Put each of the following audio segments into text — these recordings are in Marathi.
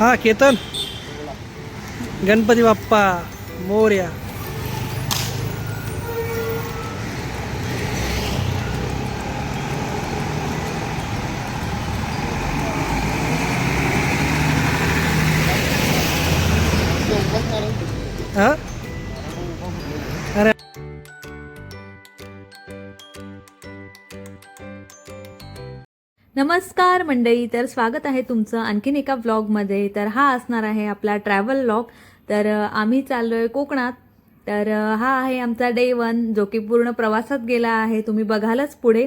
हा केतन. गणपती बाप्पा मोर्या. नमस्कार मंडळी तर स्वागत आहे तुमचं आणखीन एका व्लॉगमध्ये तर हा असणार आहे आपला ट्रॅव्हल व्लॉग तर आम्ही चाललो आहे कोकणात. तर हा आहे आमचा डे वन जो की पूर्ण प्रवासात गेला आहे. तुम्ही बघालच पुढे.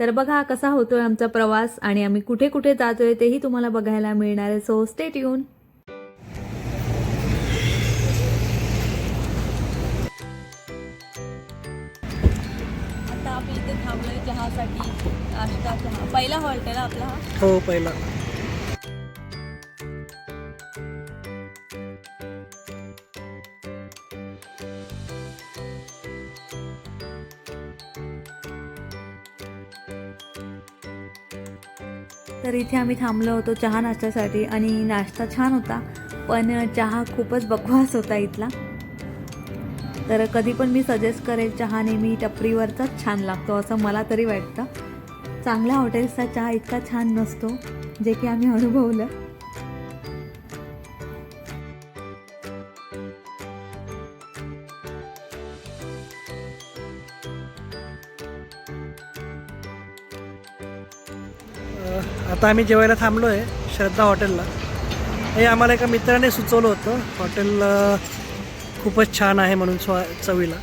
तर बघा कसा होतोय आमचा प्रवास आणि आम्ही कुठे कुठे जातोय तेही तुम्हाला बघायला मिळणार आहे. सो स्टेट येऊन थांबलोय चहासाठी. नाश्ता चहा. पहिला हॉल्ट आहे ना आपला हा? हो पहिला. तर इथे आम्ही थांबलो होतो चहा नाश्त्यासाठी आणि नाश्ता छान होता पण चहा खूपच बकवास होता इथला. तर कधी पण मी सजेस्ट करेल चहा नेहमी टपरीवरचाच छान लागतो असं मला तरी वाटतं. चांगल्या हॉटेल्सचा चहा इतका छान नसतो जे की आम्ही अनुभवलं. आता आम्ही जेवायला थांबलो आहे श्रद्धा हॉटेलला हे आम्हाला एका मित्राने सुचवलं होतं. हॉटेल खूपच छान आहे म्हणून स्वा चवीला.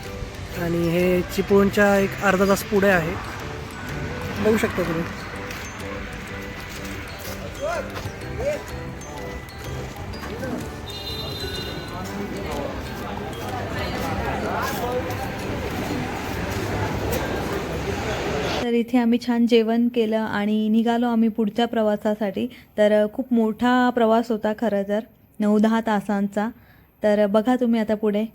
आणि हे चिपळूणच्या एक अर्धा तास पुढे आहे. बघू शकता तुम्ही. तर इथे आम्ही छान जेवण केलं आणि निघालो आम्ही पुढच्या प्रवासासाठी. तर खूप मोठा प्रवास होता खरं तर नऊ दहा तासांचा. तर बघा तुम्ही आता पुढे.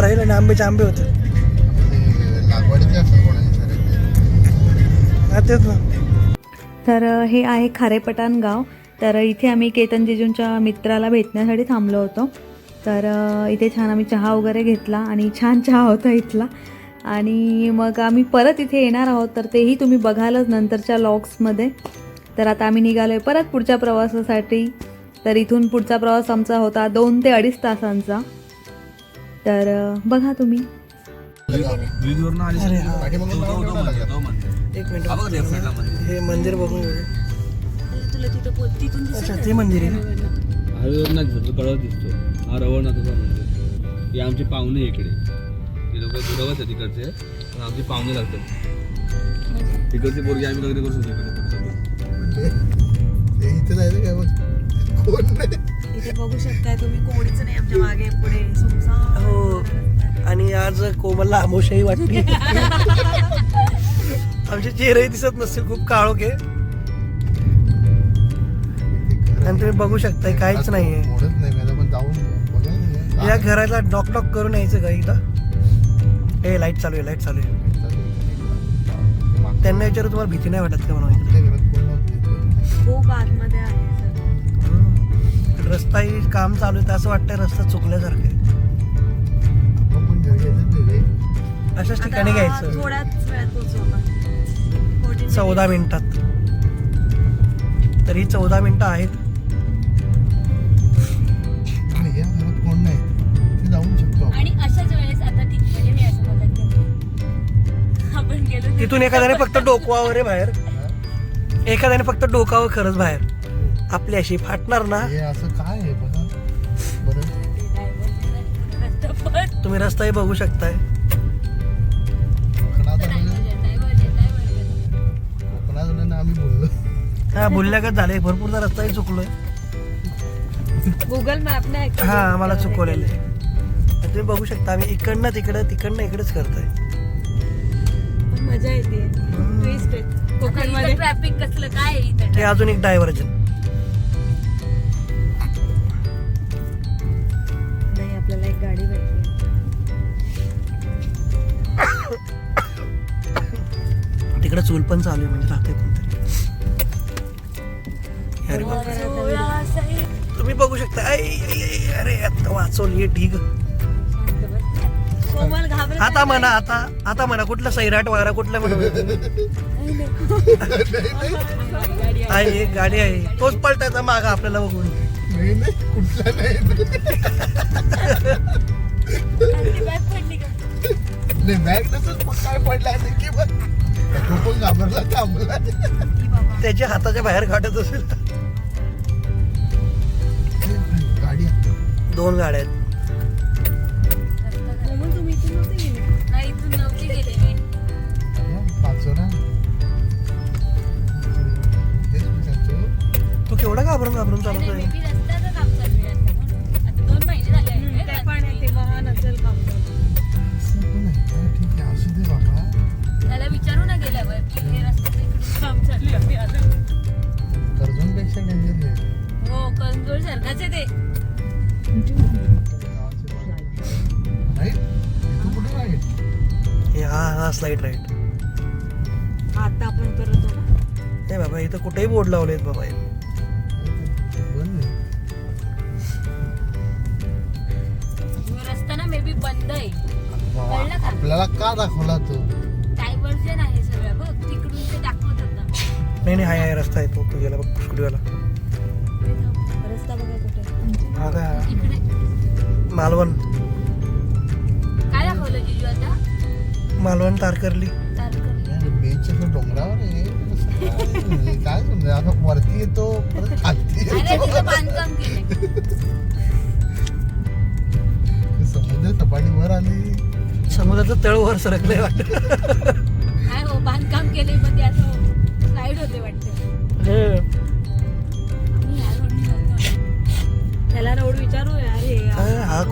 पण राहील आणि आंब्याचे आंबे होते तेच ना. तर हे आहे खारेपटाण गाव. तर इथे आम्ही केतन जिजूंच्या मित्राला भेटण्यासाठी थांबलो होतो. तर इथे छान आम्ही चहा वगैरे घेतला आणि छान चहा होता इथला. आणि मग आम्ही परत इथे येणार आहोत तर तेही तुम्ही बघालच नंतरच्या लॉग्समध्ये. तर आता आम्ही निघालो आहे परत पुढच्या प्रवासासाठी. तर इथून पुढचा प्रवास आमचा होता दोन ते अडीच तासांचा. तर बघा तुम्ही. हा. पाठीमागून तो- तो- तो लावून मंदिर, हा बघ. हे बघून ते मंदिर आहे नाही दिसत तो कळत दिसतो हा रवळनाथाचा मंदिर. हे आमचे पाहुणे इकडे. हे लोक दुरावच आहे तिकडचे पण आमचे पाहुणे लागतात. तिकडचे पोरगे आम्ही लग्न करू शकतो इकडे. इथे जायचं काय कोण नाही? इथे बघू शकताय तुम्ही. कोणीच नाही आमच्या मागे पुढे. सुनसान. हो आज कोमलला आमोशाही वाटली. आमचे चेहरे दिसत नसतील खूप काळोख आहे. आणि तुम्ही बघू शकताय काहीच नाहीये. या घराला डॉक डॉक करून यायचं का इथं ए लाइट चालू आहे लाइट चालू आहे. त्यांना विचारू तुम्हाला भीती नाही वाटत का म्हणून? रस्ताही काम चालू आहे तर असं वाटतंय रस्ता चुकल्यासारखं अशाच ठिकाणी घ्यायचं. थोड्याच वेळात पोहोचू आपण. चौदा मिनिटात. तर ही चौदा मिनिटं आहेत. आणि या घरात कोण नाही? ते जाऊन शकतो आपण. आणि अशाच वेळेस आता ठीक म्हणजे मी असं मदत करते. आपण गेलो तिथून एखाद्याने फक्त डोकवावर आहे बाहेर. एखाद्याने फक्त डोकावर खरंच बाहेर. आपली अशी फाटणार ना. हे असं काय आहे बघा. बरं. तुम्ही रस्ताही बघू शकताय. हा भुलल्यागत झाले भरपूरदा रस्ताही चुकलोय. गुगल मॅप नाही हा आम्हाला चुकवलेले तुम्ही बघू शकता आम्ही इकडनं तिकडं तिकडनं इकडेच करतोय. मजा येते. ट्विस्ट आहे. कोकणमध्ये. ट्रॅफिक कसलं काय आहे इथं हे अजून एक डायव्हर्जन नाही आपल्याला एक गाडी भेटली. तिकडे चूल पण चालू आहे म्हणजे राहते अरे बापरे. सोळा तुम्ही बघू शकता. ऐ, ऐ, ऐ, अरे आता वाचवली ढीग कोमल घाबरत आता म्हणा आता आता म्हणा कुठला सैराट वारा कुठला म्हणा आहे एक गाडी आहे. तोच पलटायचा मागा आपल्याला बघून. नाही नाही कुठला नाही. नाही बॅग नसेल मग काय पडला? नाही की बघ तो पण घाबरला थांबला. त्याच्या हाताच्या बाहेर काढत असेल तेच मी सांगतो. तू केवढा घाबरून घाबरून चालवतोय काम चालू आहे दोन हे रस्त्याचं इकडून काम चालू आहे. अजून कर्जूनपेक्षा डेंजर आहे हो कंजोळ सारखाच आहे ते. हे हा हा स्लाइड राईट आता आपण नाही बाबा इथं कुठेही बोर्ड लावलेत बाबा. हे. बंद आहे. रस्ता ना मे बी बंद आहे. कळलं का? आपल्याला का दाखवला तो? डायव्हर्जन आहे सगळं. बघ तिकडून ते दाखवत होता. नाही नाही हाय हाय रस्ता आहे तो. तू गेला बघ स्टुडिओला रस्ता बघा हा इकडे. मालवण. काय दाखवलं जिजू आता? मालवण तारकर्ली. बेच डोंगरावर आहे. काय? म्हणजे समजा? आता वरती येतो परत खालती समुद्र सपाटीवर आली. समुद्राचं तळ वर सरकलंय वाटत.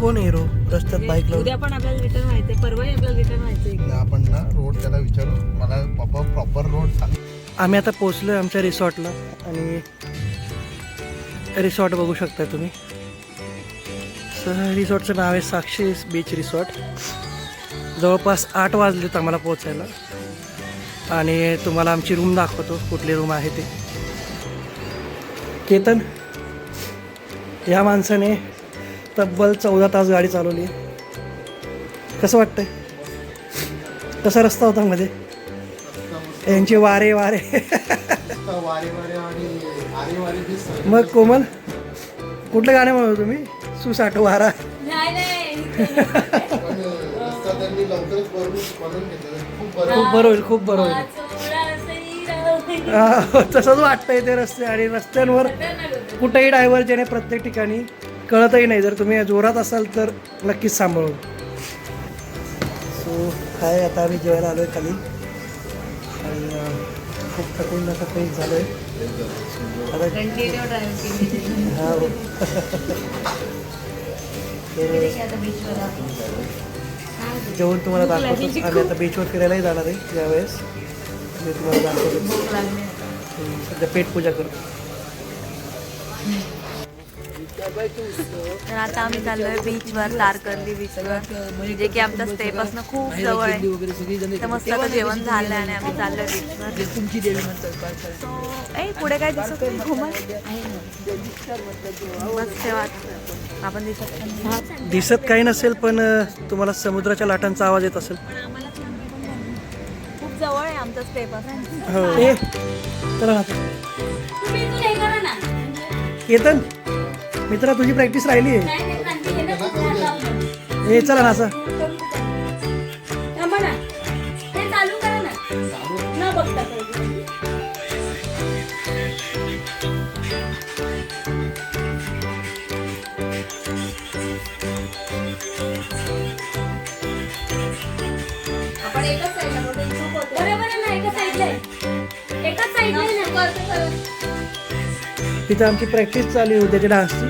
कोण हिरो रस्त्यात बाईक लावून? उद्या पण आपल्याला रिटर्न व्हायचंय परवाही आपल्याला रिटर्न व्हायचंय आपण ना रोड त्याला विचारू. मला बाबा प्रॉपर रोड सांग. आम्ही आता पोचलोय आमच्या रिसॉर्टला आणि रिसॉर्ट बघू शकता तुम्ही. रिसॉर्टचं नाव आहे साक्षी बीच रिसॉर्ट जवळपास आठ वाजलेत आम्हाला पोचायला आणि तुम्हाला आमची रूम दाखवतो कुठली रूम आहे ते. केतन या माणसाने तब्बल चौदा तास गाडी चालवली. कसं वाटतंय? कसा रस्ता होता मध्ये? यांचे वारे वारे. मग कोमल कुठलं गाणं म्हणतो तुम्ही? सुसाट वारा. खूप बरं होईल खूप बरं होईल. तसंच वाटतंय ते रस्ते आणि रस्त्यांवर कुठेही डायव्हर्जन आहे प्रत्येक ठिकाणी. कळतही नाही. जर तुम्ही जोरात असाल तर नक्कीच सांभाळून. सो काय आता आम्ही जेवायला आलो आहे खाली. आणि खूप थकून थकून झालो आहे जेवण तुम्हाला दाखवतो. आम्ही आता बीचवर फिरायलाही जाणार आहे यावेळेस मी तुम्हाला दाखवतो. सध्या पेट पूजा करतो. तर आता आम्ही चाललोय बीचवर तारकर्ली बीचवर जे की आमच्या स्टे पासून खूप जवळ आहे. तर मस्त आता जेवण झालंय आणि आम्ही चाललोय बीचवर So, ए पुढे काय दिसत घुमत मस्त वाटतं. आपण दिसत. दिसत काही नसेल पण तुम्हाला समुद्राच्या लाटांचा आवाज येत असेल. खूप जवळ आहे आमचं स्टे पासून हो चला ना? मित्रा तुझी प्रॅक्टिस राहिली आहे हे ए चला ना असं तिथं आमची प्रॅक्टिस चालू आहे उद्याच्या डान्सची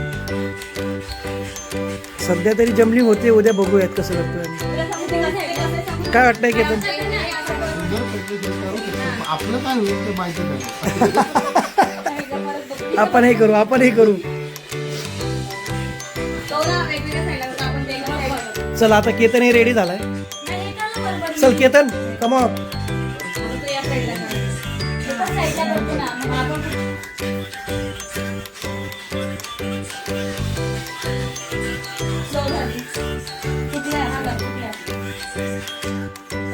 सध्या तरी जमली होते उद्या बघूयात कसं करतोय? काय वाटतंय. आपलं काय होईल माहिती परत बघ. आपण हे करू आपण हे करू. चल आता केतन हे रेडी झालाय. चल केतन कमा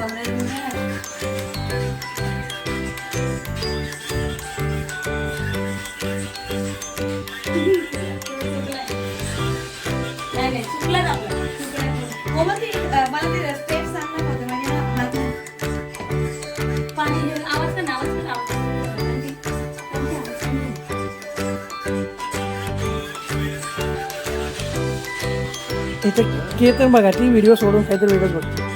कमरेला मुंग्या आहे. नाही नाही चुकलाच आपला चुकला हो मग ती अं, मला ती स्टेप सांग ना फक्त म्हणजे ना हात नाही. पाणी घेऊन आवाज कर ना आवाज कर आवाज कर. आणि ती- कोणती आवाज कर? इथे केतन बघा ती व्हिडिओ सोडून काहीतरी वेगळंच बघतो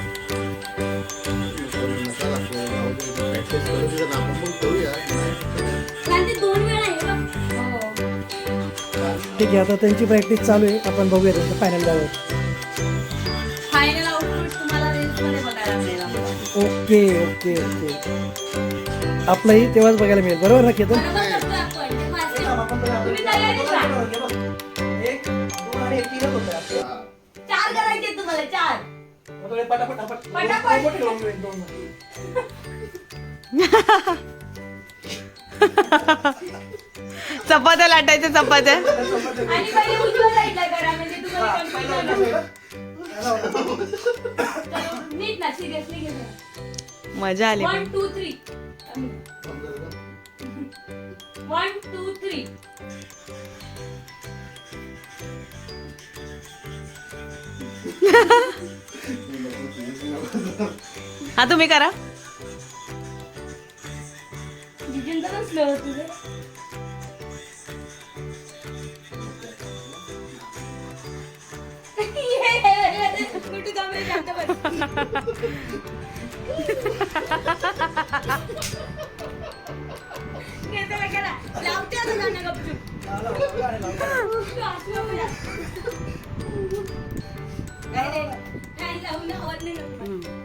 ठीक आहे आता त्यांची प्रॅक्टिस चालू आहे. आपण बघूया त्यांचं फायनल आम्हाला. Okay okay okay. आपलंही तेव्हाच बघायला मिळेल. बरोबर ना केतन? बरोबर चपात्या लाटायच्या चपात्या. म्हणजे मजा आली one two three one two three हा तुम्ही करा.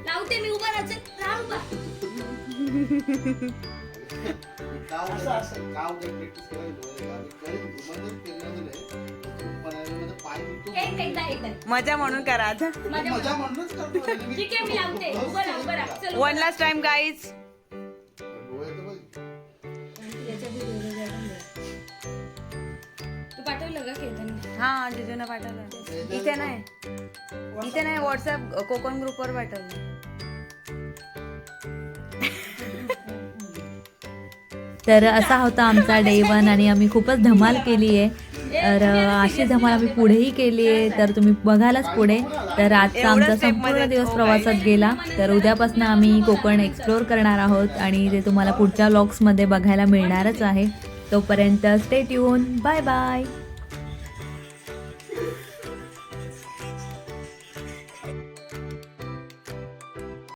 लावते. मी उभा राहते राहा उभा गाव गाव प्रॅक्टिस करायचं पाय दुखतो एक एकदा एकदा मजा म्हणून करा. आता माझ्या मजा म्हणूनच करतो मी. ठीक आहे मी लावते. उभं राहा उभं राहा. चल वन लास्ट टाइम गाईज डोळे तर बघ. तू पाठवलं का केतन हा जिजूने पाठवलं. इथे नाही. इथे नाही व्हॉट्सअप कोकण ग्रुपवर पाठवलं. तर असा होता आमचा डे वन आणि आम्ही खूपच धमाल केली आहे तर अशी धमाल आम्ही पुढेही केली आहे. तर तुम्ही बघालच पुढे. तर आजचा आमचा संपूर्ण दिवस प्रवासात गेला. तर उद्यापासून आम्ही कोकण एक्सप्लोअर करणार आहोत आणि ते तुम्हाला पुढच्या व्लॉग्समध्ये बघायला मिळणारच आहे. तोपर्यंत स्टे ट्यून बाय बाय